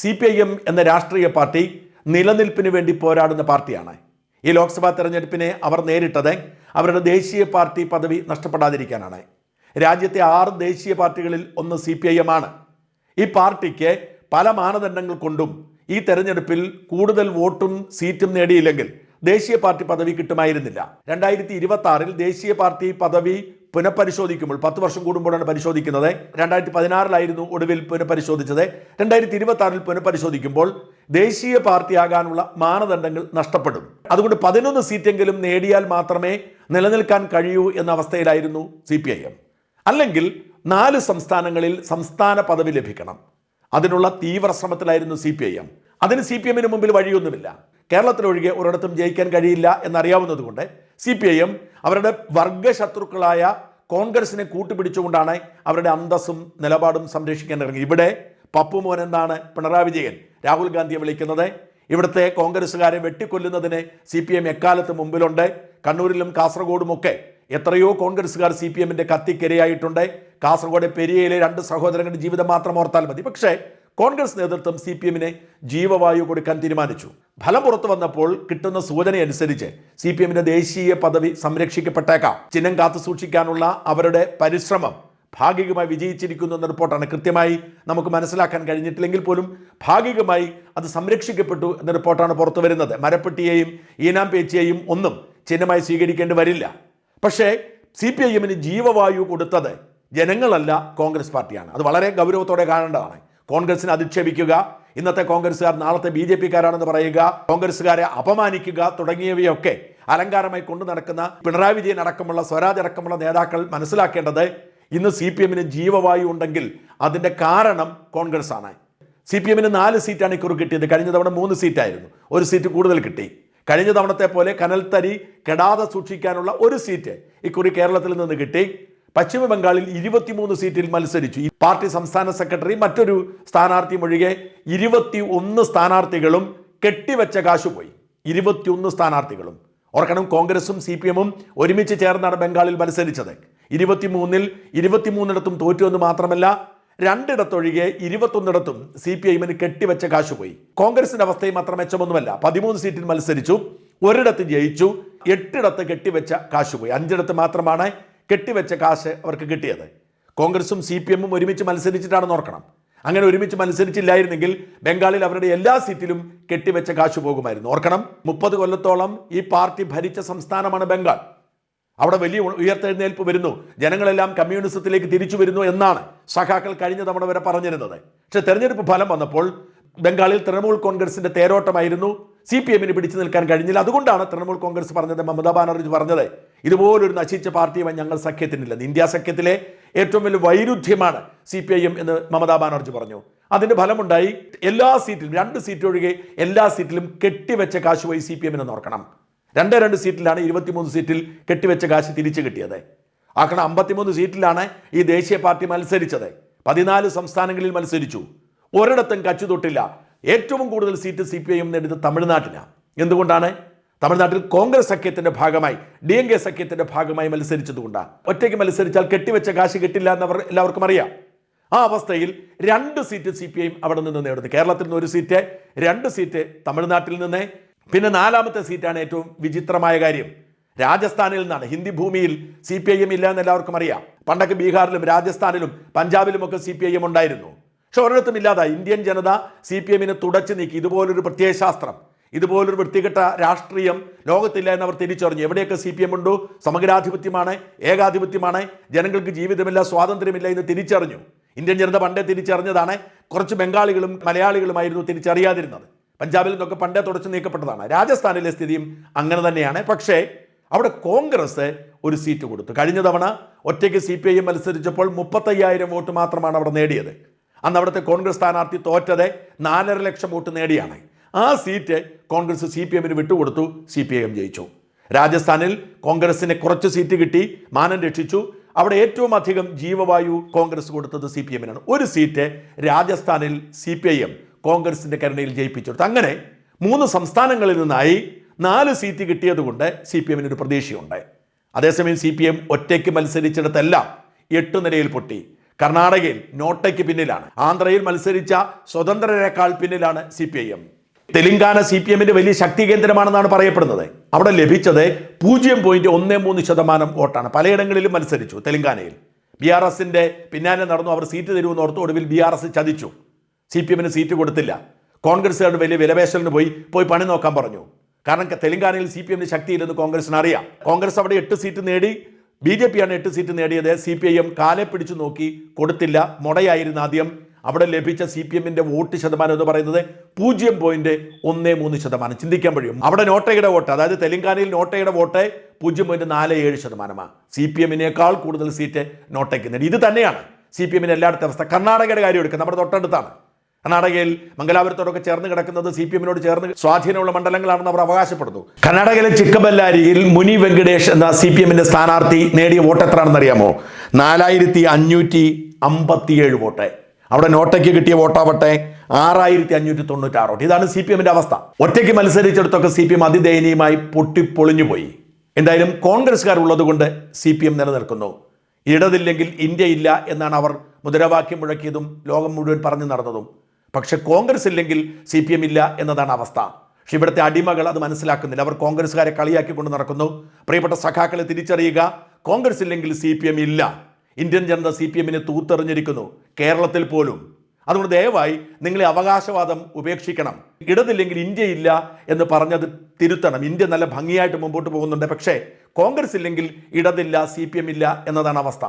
C P I M എന്ന രാഷ്ട്രീയ party നിലനിൽപ്പിന് വേണ്ടി പോരാടുന്ന പാർട്ടിയാണ്. ഈ ലോക്സഭാ തെരഞ്ഞെടുപ്പിനെ അവർ നേരിട്ടത് അവരുടെ ദേശീയ പാർട്ടി പദവി നഷ്ടപ്പെടാതിരിക്കാനാണ്. രാജ്യത്തെ ആറ് ദേശീയ പാർട്ടികളിൽ ഒന്ന് സി പി ഐ എം ആണ്. ഈ പാർട്ടിക്ക് പല മാനദണ്ഡങ്ങൾ കൊണ്ടും ഈ തെരഞ്ഞെടുപ്പിൽ കൂടുതൽ വോട്ടും സീറ്റും നേടിയില്ലെങ്കിൽ ദേശീയ പാർട്ടി പദവി കിട്ടുമായിരുന്നില്ല. രണ്ടായിരത്തി ഇരുപത്തി ആറിൽ ദേശീയ പാർട്ടി പദവി പുനഃപരിശോധിക്കുമ്പോൾ പത്ത് വർഷം കൂടുമ്പോഴാണ് പരിശോധിക്കുന്നത്. രണ്ടായിരത്തി പതിനാറിലായിരുന്നു ഒടുവിൽ പുനഃപരിശോധിച്ചത്. രണ്ടായിരത്തി ഇരുപത്തി ആറിൽ പുനഃപരിശോധിക്കുമ്പോൾ ദേശീയ പാർട്ടിയാകാനുള്ള മാനദണ്ഡങ്ങൾ നഷ്ടപ്പെടും. അതുകൊണ്ട് പതിനൊന്ന് സീറ്റെങ്കിലും നേടിയാൽ മാത്രമേ നിലനിൽക്കാൻ കഴിയൂ എന്ന അവസ്ഥയിലായിരുന്നു സി പി ഐ എം അല്ലെങ്കിൽ നാല് സംസ്ഥാനങ്ങളിൽ സംസ്ഥാന പദവി ലഭിക്കണം. അതിനുള്ള തീവ്ര ശ്രമത്തിലായിരുന്നു സി പി ഐ എം അതിന് സി പി എമ്മിന് മുമ്പിൽ വഴിയൊന്നുമില്ല. കേരളത്തിലൊഴികെ ഒരിടത്തും ജയിക്കാൻ കഴിയില്ല എന്നറിയാവുന്നതുകൊണ്ട് സി പി ഐ എം അവരുടെ വർഗശത്രുക്കളായ കോൺഗ്രസിനെ കൂട്ടുപിടിച്ചുകൊണ്ടാണ് അവരുടെ അന്തസ്സും നിലപാടും സംരക്ഷിക്കാൻ ഇറങ്ങി ഇവിടെ പപ്പുമോൻ എന്നാണ് പിണറായി വിജയൻ? രാഹുൽ ഗാന്ധിയെ വിളിക്കുന്നത്. ഇവിടുത്തെ കോൺഗ്രസ്സുകാരെ വെട്ടിക്കൊല്ലുന്നതിന് സി പി എം എക്കാലത്ത് മുമ്പിലുണ്ട്. കണ്ണൂരിലും കാസർഗോഡുമൊക്കെ എത്രയോ കോൺഗ്രസ്സുകാർ സി പി എമ്മിന്റെ കത്തിക്കിരയായിട്ടുണ്ട്. കാസർഗോഡ് പെരിയയിലെ രണ്ട് സഹോദരങ്ങളുടെ ജീവിതം മാത്രം ഓർത്താൽ മതി. പക്ഷേ കോൺഗ്രസ് നേതൃത്വം സി പി എമ്മിനെ ജീവവായു കൊടുക്കാൻ തീരുമാനിച്ചു. ഫലം പുറത്തു വന്നപ്പോൾ കിട്ടുന്ന സൂചനയനുസരിച്ച് സി പി എമ്മിന്റെ ദേശീയ പദവി സംരക്ഷിക്കപ്പെട്ടേക്കാം. ചിഹ്നം കാത്തു സൂക്ഷിക്കാനുള്ള അവരുടെ പരിശ്രമം ഭാഗികമായി വിജയിച്ചിരിക്കുന്നു എന്ന റിപ്പോർട്ടാണ്. കൃത്യമായി നമുക്ക് മനസ്സിലാക്കാൻ കഴിഞ്ഞിട്ടില്ലെങ്കിൽ പോലും ഭാഗികമായി അത് സംരക്ഷിക്കപ്പെട്ടു എന്ന റിപ്പോർട്ടാണ് പുറത്തു വരുന്നത്. മരപ്പെട്ടിയെയും ഈനാം പേച്ചിയെയും ഒന്നും ചിഹ്നമായി സ്വീകരിക്കേണ്ടി വരില്ല. പക്ഷേ സി പി ഐ എമ്മിന് ജീവവായു കൊടുത്തത് ജനങ്ങളല്ല കോൺഗ്രസ് പാർട്ടിയാണ്. അത് വളരെ ഗൗരവത്തോടെ കാണേണ്ടതാണ്. കോൺഗ്രസിനെ അധിക്ഷേപിക്കുക ഇന്നത്തെ കോൺഗ്രസ്സുകാർ നാളത്തെ ബി ജെ പിക്കാരാണെന്ന് പറയുക കോൺഗ്രസ്സുകാരെ അപമാനിക്കുക തുടങ്ങിയവയൊക്കെ അലങ്കാരമായി കൊണ്ടു നടക്കുന്ന പിണറായി വിജയൻ അടക്കമുള്ള സ്വരാജ് അടക്കമുള്ള നേതാക്കൾ മനസ്സിലാക്കേണ്ടത് ഇന്ന് സി പി എമ്മിന് ജീവവായു ഉണ്ടെങ്കിൽ അതിന്റെ കാരണം കോൺഗ്രസ് ആണ് സി പി എമ്മിന് നാല് സീറ്റാണ് ഇക്കുറി കിട്ടിയത്. കഴിഞ്ഞ തവണ മൂന്ന് സീറ്റായിരുന്നു. ഒരു സീറ്റ് കൂടുതൽ കിട്ടി. കഴിഞ്ഞ തവണത്തെ പോലെ കനൽത്തരി കെടാതെ സൂക്ഷിക്കാനുള്ള ഒരു സീറ്റ് ഇക്കുറി കേരളത്തിൽ നിന്ന് കിട്ടി. പശ്ചിമ ബംഗാളിൽ ഇരുപത്തിമൂന്ന് സീറ്റിൽ മത്സരിച്ചു. ഈ പാർട്ടി സംസ്ഥാന സെക്രട്ടറി മറ്റൊരു സ്ഥാനാർത്ഥിയും ഒഴികെ ഇരുപത്തി ഒന്ന് സ്ഥാനാർത്ഥികളും കെട്ടിവെച്ച കാശ് പോയി ഇരുപത്തിയൊന്ന് സ്ഥാനാർത്ഥികളും. ഓർക്കണം കോൺഗ്രസും സി പി എമ്മും ഒരുമിച്ച് ചേർന്നാണ് ബംഗാളിൽ മത്സരിച്ചത്. ഇരുപത്തിമൂന്നിൽ ഇരുപത്തിമൂന്നിടത്തും തോറ്റു എന്ന് മാത്രമല്ല രണ്ടിടത്തൊഴികെ ഇരുപത്തൊന്നിടത്തും സി പി ഐഎമ്മിന് കെട്ടിവെച്ച കാശു പോയി കോൺഗ്രസിന്റെ അവസ്ഥയും അത്ര മെച്ചമൊന്നുമല്ല. പതിമൂന്ന് സീറ്റിൽ മത്സരിച്ചു ഒരിടത്ത് ജയിച്ചു എട്ടിടത്ത് കെട്ടിവെച്ച കാശു പോയി അഞ്ചിടത്ത് മാത്രമാണ് കെട്ടിവെച്ച കാശ് അവർക്ക് കിട്ടിയത്. കോൺഗ്രസും സി പി എമ്മും ഒരുമിച്ച് മത്സരിച്ചിട്ടാണെന്ന് ഓർക്കണം. അങ്ങനെ ഒരുമിച്ച് മത്സരിച്ചില്ലായിരുന്നെങ്കിൽ ബംഗാളിൽ അവരുടെ എല്ലാ സീറ്റിലും കെട്ടിവെച്ച കാശ് പോകുമായിരുന്നു. ഓർക്കണം മുപ്പത് കൊല്ലത്തോളം ഈ പാർട്ടി ഭരിച്ച സംസ്ഥാനമാണ് ബംഗാൾ. അവിടെ വലിയ ഉയർത്തെഴുന്നേൽപ്പ് വരുന്നു. ജനങ്ങളെല്ലാം കമ്മ്യൂണിസത്തിലേക്ക് തിരിച്ചു വരുന്നു എന്നാണ് സഖാക്കൾ കഴിഞ്ഞ തവണ വരെ പറഞ്ഞിരുന്നത്. പക്ഷെ തെരഞ്ഞെടുപ്പ് ഫലം വന്നപ്പോൾ ബംഗാളിൽ തൃണമൂൽ കോൺഗ്രസിന്റെ തേരോട്ടമായിരുന്നു. സി പി എമ്മിന് പിടിച്ചു നിൽക്കാൻ കഴിഞ്ഞില്ല. അതുകൊണ്ടാണ് തൃണമൂൽ കോൺഗ്രസ് പറഞ്ഞത് മമതാ ബാനർജി പറഞ്ഞത്. ഇതുപോലൊരു നശിച്ച പാർട്ടിയുമായി ഞങ്ങൾ സഖ്യത്തിനില്ലെന്ന് ഇന്ത്യ സഖ്യത്തിലെ ഏറ്റവും വലിയ വൈരുദ്ധ്യമാണ് സി പി ഐ എം എന്ന് മമതാ ബാനർജി പറഞ്ഞു. അതിന്റെ ഫലമുണ്ടായി എല്ലാ സീറ്റിലും രണ്ട് സീറ്റ് ഒഴികെ എല്ലാ സീറ്റിലും കെട്ടിവെച്ച കാശ് പോയി സി പി എമ്മിനെ നോക്കണം രണ്ട് രണ്ട് സീറ്റിലാണ് ഇരുപത്തിമൂന്ന് സീറ്റിൽ കെട്ടിവെച്ച കാശ് തിരിച്ചു കിട്ടിയത്. ആക്കണം അമ്പത്തിമൂന്ന് സീറ്റിലാണ് ഈ ദേശീയ പാർട്ടി മത്സരിച്ചത്. പതിനാല് സംസ്ഥാനങ്ങളിൽ മത്സരിച്ചു. ഒരിടത്തും കച്ചു തൊട്ടില്ല. ഏറ്റവും കൂടുതൽ seat C P I M നേടിയത് തമിഴ്നാട്ടിലാണ് എന്തുകൊണ്ടാണ്? തമിഴ്നാട്ടിൽ കോൺഗ്രസ് സഖ്യത്തിന്റെ ഭാഗമായി ഡി എൻ കെ സഖ്യത്തിന്റെ ഭാഗമായി മത്സരിച്ചതുകൊണ്ടാണ് ഒറ്റയ്ക്ക് മത്സരിച്ചാൽ കെട്ടിവെച്ച കാശ് കിട്ടില്ല എന്നവർ എല്ലാവർക്കും അറിയാം. ആ അവസ്ഥയിൽ രണ്ട് സീറ്റ് സി പി ഐ അവിടെ നിന്ന് നേടുന്നു. കേരളത്തിൽ നിന്ന് ഒരു സീറ്റ് രണ്ട് സീറ്റ് തമിഴ്നാട്ടിൽ നിന്ന്. പിന്നെ നാലാമത്തെ സീറ്റാണ് ഏറ്റവും വിചിത്രമായ കാര്യം. രാജസ്ഥാനിൽ നിന്നാണ്. ഹിന്ദി ഭൂമിയിൽ സി പി ഐ എം ഇല്ല എന്ന് എല്ലാവർക്കും അറിയാം. പണ്ടൊക്കെ ബീഹാറിലും രാജസ്ഥാനിലും പഞ്ചാബിലും ഒക്കെ സി പി ഐ എം ഉണ്ടായിരുന്നു. പക്ഷെ ഒരിടത്തും ഇന്ത്യൻ ജനത സി പി എമ്മിനെ തുടച്ചു നീക്കി. ഇതുപോലൊരു പ്രത്യയശാസ്ത്രം ഇതുപോലൊരു വൃത്തികെട്ട രാഷ്ട്രീയം ലോകത്തില്ല എന്ന് അവർ തിരിച്ചറിഞ്ഞു. എവിടെയൊക്കെ സി പി എം ഉണ്ടോ? സമഗ്രാധിപത്യമാണ് ഏകാധിപത്യമാണ് ജനങ്ങൾക്ക് ജീവിതമില്ല സ്വാതന്ത്ര്യമില്ല എന്ന് തിരിച്ചറിഞ്ഞു. ഇന്ത്യൻ ജനത പണ്ടേ തിരിച്ചറിഞ്ഞതാണ്. കുറച്ച് ബംഗാളികളും മലയാളികളുമായിരുന്നു തിരിച്ചറിയാതിരുന്നത്. പഞ്ചാബിൽ നിന്നൊക്കെ പണ്ടേ തുടച്ചു നീക്കപ്പെട്ടതാണ്. രാജസ്ഥാനിലെ സ്ഥിതിയും അങ്ങനെ തന്നെയാണ്. പക്ഷേ അവിടെ കോൺഗ്രസ് ഒരു സീറ്റ് കൊടുത്തു. കഴിഞ്ഞ തവണ ഒറ്റയ്ക്ക് സി പി ഐ എം മത്സരിച്ചപ്പോൾ മുപ്പത്തയ്യായിരം വോട്ട് മാത്രമാണ് അവിടെ നേടിയത്. അന്ന് അവിടുത്തെ കോൺഗ്രസ് സ്ഥാനാർത്ഥി തോറ്റത് നാലര ലക്ഷം വോട്ട് നേടിയാണ്. ആ സീറ്റ് കോൺഗ്രസ് സി പി എമ്മിന് വിട്ടുകൊടുത്തു സി പി ഐ എം ജയിച്ചു. രാജസ്ഥാനിൽ കോൺഗ്രസിന് കുറച്ച് സീറ്റ് കിട്ടി മാനം രക്ഷിച്ചു. അവിടെ ഏറ്റവും അധികം ജീവവായു കോൺഗ്രസ് കൊടുത്തത് സി പി എമ്മിനാണ്. ഒരു സീറ്റ് രാജസ്ഥാനിൽ സി പി ഐ എം കോൺഗ്രസിന്റെ കരുണയിൽ ജയിപ്പിച്ചെടുത്തു അങ്ങനെ മൂന്ന് സംസ്ഥാനങ്ങളിൽ നിന്നായി നാല് സീറ്റ് കിട്ടിയതുകൊണ്ട് സി പി എമ്മിനൊരു പ്രതീക്ഷയുണ്ട്. അതേസമയം സി പി എം ഒറ്റയ്ക്ക് മത്സരിച്ചിടത്തെല്ലാം എട്ട് നിലയിൽ പൊട്ടി. കർണാടകയിൽ നോട്ടയ്ക്ക് പിന്നിലാണ്. ആന്ധ്രയിൽ മത്സരിച്ച സ്വതന്ത്രരെക്കാൾ പിന്നിലാണ് C P I M. Telangana C P എമ്മിന്റെ വലിയ ശക്തി കേന്ദ്രമാണെന്നാണ് പറയപ്പെടുന്നത്. അവിടെ ലഭിച്ചത് പൂജ്യം പോയിന്റ് ഒന്ന് മൂന്ന് ശതമാനം വോട്ടാണ്. പലയിടങ്ങളിലും മത്സരിച്ചു തെലങ്കാനയിൽ. ബി ആർ എസിന്റെ പിന്നാലെ നടന്നു. അവർ സീറ്റ് തരുമെന്ന് ഓർത്ത് ഒടുവിൽ ബി ആർ എസ് ചതിച്ചു. സി പി എമ്മിന് സീറ്റ് കൊടുത്തില്ല. കോൺഗ്രസ്സുകാരുടെ വലിയ വിലപേശലിന് പോയി പോയി പണി നോക്കാൻ പറഞ്ഞു. കാരണം തെലങ്കാനയിൽ സി പി എമ്മിന് ശക്തിയില്ലെന്ന് കോൺഗ്രസിന് അറിയാം കോൺഗ്രസ് അവിടെ എട്ട് സീറ്റ് നേടി. ബി ജെ പിയാണ് എട്ട് സീറ്റ് നേടിയത്. സി പി ഐ എം കാലെ പിടിച്ചു നോക്കി കൊടുത്തില്ല. മുടയായിരുന്നു ആദ്യം. അവിടെ ലഭിച്ച സി പി എമ്മിന്റെ വോട്ട് ശതമാനം എന്ന് പറയുന്നത് പൂജ്യം പോയിന്റ് ഒന്ന് മൂന്ന് ശതമാനം. ചിന്തിക്കാൻ കഴിയും. അവിടെ നോട്ടയുടെ വോട്ട് അതായത് തെലങ്കാനയിൽ നോട്ടയുടെ വോട്ട് പൂജ്യം പോയിന്റ് നാല് ഏഴ് ശതമാനമാണ് സി പി എമ്മിനേക്കാൾ കൂടുതൽ സീറ്റ് നോട്ടയ്ക്ക് നേടി. ഇത് തന്നെയാണ് സി പി എമ്മിന് എല്ലായിടത്തെ അവസ്ഥ. കർണാടകയുടെ കാര്യം എടുക്കുക നമ്മുടെ തൊട്ടടുത്താണ്. കർണാടകയിൽ മംഗലാപുരത്തോടൊക്കെ ചേർന്ന് കിടക്കുന്നത് സി പി എമ്മിനോട് ചേർന്ന് സ്വാധീനമുള്ള മണ്ഡലങ്ങളാണെന്ന് അവർ അവകാശപ്പെടുന്നു. കർണാടകയിലെ ചിക്കബല്ലാരിയിൽ മുനി വെങ്കടേഷ് എന്ന സി പി എമ്മിന്റെ സ്ഥാനാർത്ഥി നേടിയ വോട്ട് എത്രയാണെന്ന് അറിയാമോ നാലായിരത്തി അഞ്ഞൂറ്റി അമ്പത്തിയേഴ് വോട്ട്. അവിടെ നോട്ടയ്ക്ക് കിട്ടിയ വോട്ടാവട്ടെ ആറായിരത്തി അഞ്ഞൂറ്റി തൊണ്ണൂറ്റാറ് വോട്ട് ഇതാണ് സി പി എമ്മിന്റെ അവസ്ഥ. ഒറ്റയ്ക്ക് മത്സരിച്ചെടുത്തൊക്കെ സി പി എം അതിദയനീയമായി പൊട്ടിപ്പൊളിഞ്ഞു പോയി എന്തായാലും കോൺഗ്രസ്സുകാർ ഉള്ളതുകൊണ്ട് സി പി എം നിലനിൽക്കുന്നു. ഇടതില്ലെങ്കിൽ ഇന്ത്യ ഇല്ല എന്നാണ് അവർ മുദ്രാവാക്യം മുഴക്കിയതും ലോകം മുഴുവൻ പറഞ്ഞു നടന്നതും. പക്ഷെ കോൺഗ്രസ് ഇല്ലെങ്കിൽ സി പി എം ഇല്ല എന്നതാണ് അവസ്ഥ. പക്ഷെ ഇവിടുത്തെ അടിമകൾ അത് മനസ്സിലാക്കുന്നില്ല. അവർ കോൺഗ്രസ്സുകാരെ കളിയാക്കിക്കൊണ്ട് നടക്കുന്നു. പ്രിയപ്പെട്ട സഖാക്കളെ തിരിച്ചറിയുക. കോൺഗ്രസ് ഇല്ലെങ്കിൽ സി പി എം ഇല്ല. ഇന്ത്യൻ ജനത സി പി എമ്മിനെ തൂത്തെറിഞ്ഞിരിക്കുന്നു. കേരളത്തിൽ പോലും. അതുകൊണ്ട് ദയവായി നിങ്ങളെ അവകാശവാദം ഉപേക്ഷിക്കണം. ഇടതില്ലെങ്കിൽ ഇന്ത്യ ഇല്ല എന്ന് പറഞ്ഞത് തിരുത്തണം. ഇന്ത്യ നല്ല ഭംഗിയായിട്ട് മുമ്പോട്ട് പോകുന്നുണ്ട്. പക്ഷേ കോൺഗ്രസ് ഇല്ലെങ്കിൽ ഇടതില്ല സി പി എം ഇല്ല എന്നതാണ് അവസ്ഥ.